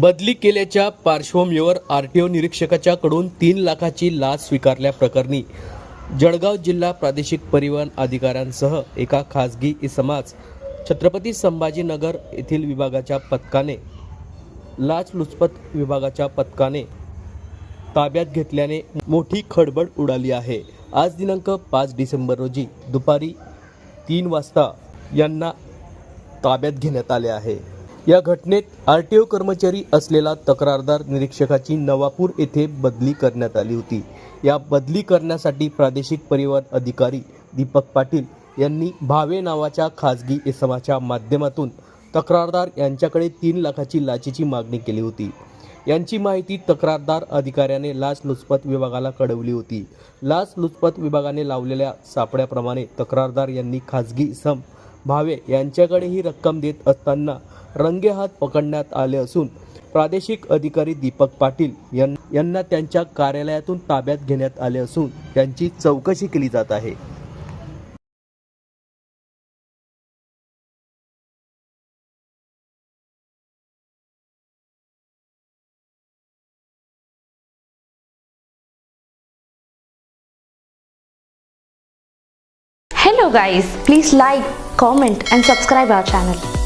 बदली केल्याच्या पार्श्वभूमीवर आर टी ओ निरीक्षकाच्याकडून तीन लाखाची लाच स्वीकारल्याप्रकरणी जळगाव जिल्हा प्रादेशिक परिवहन अधिकाऱ्यांसह एका खासगी इसमाज छत्रपती संभाजीनगर येथील विभागाच्या पथकाने लाचलुचपत विभागाच्या पथकाने ताब्यात घेतल्याने मोठी खडबड उडाली आहे. आज दिनांक पाच डिसेंबर रोजी दुपारी तीन वाजता यांना ताब्यात घेण्यात आले आहे. या घटनेत आर टी ओ कर्मचारी असलेला तक्रारदार निरीक्षकाची नवापूर येथे बदली करण्यात आली होती. या बदली करण्यासाठी प्रादेशिक परिवहन अधिकारी दीपक पाटील यांनी भावे नावाच्या खाजगी इसमाच्या माध्यमातून तक्रारदार यांच्याकडे तीन लाखाची लाचेची मागणी केली होती. यांची माहिती तक्रारदार अधिकाऱ्याने लाचलुचपत विभागाला कळवली होती. लाचलुचपत विभागाने लावलेल्या सापड्याप्रमाणे तक्रारदार यांनी खाजगी इसम भावे यांच्याकडे ही रक्कम देत असताना रंगेहात पकडण्यात आले असून प्रादेशिक अधिकारी दीपक पाटील यांना त्यांच्या कार्यालयातून ताब्यात घेण्यात आले असून त्यांची चौकशी केली जात आहे. Hello guys please like comment and subscribe our channel.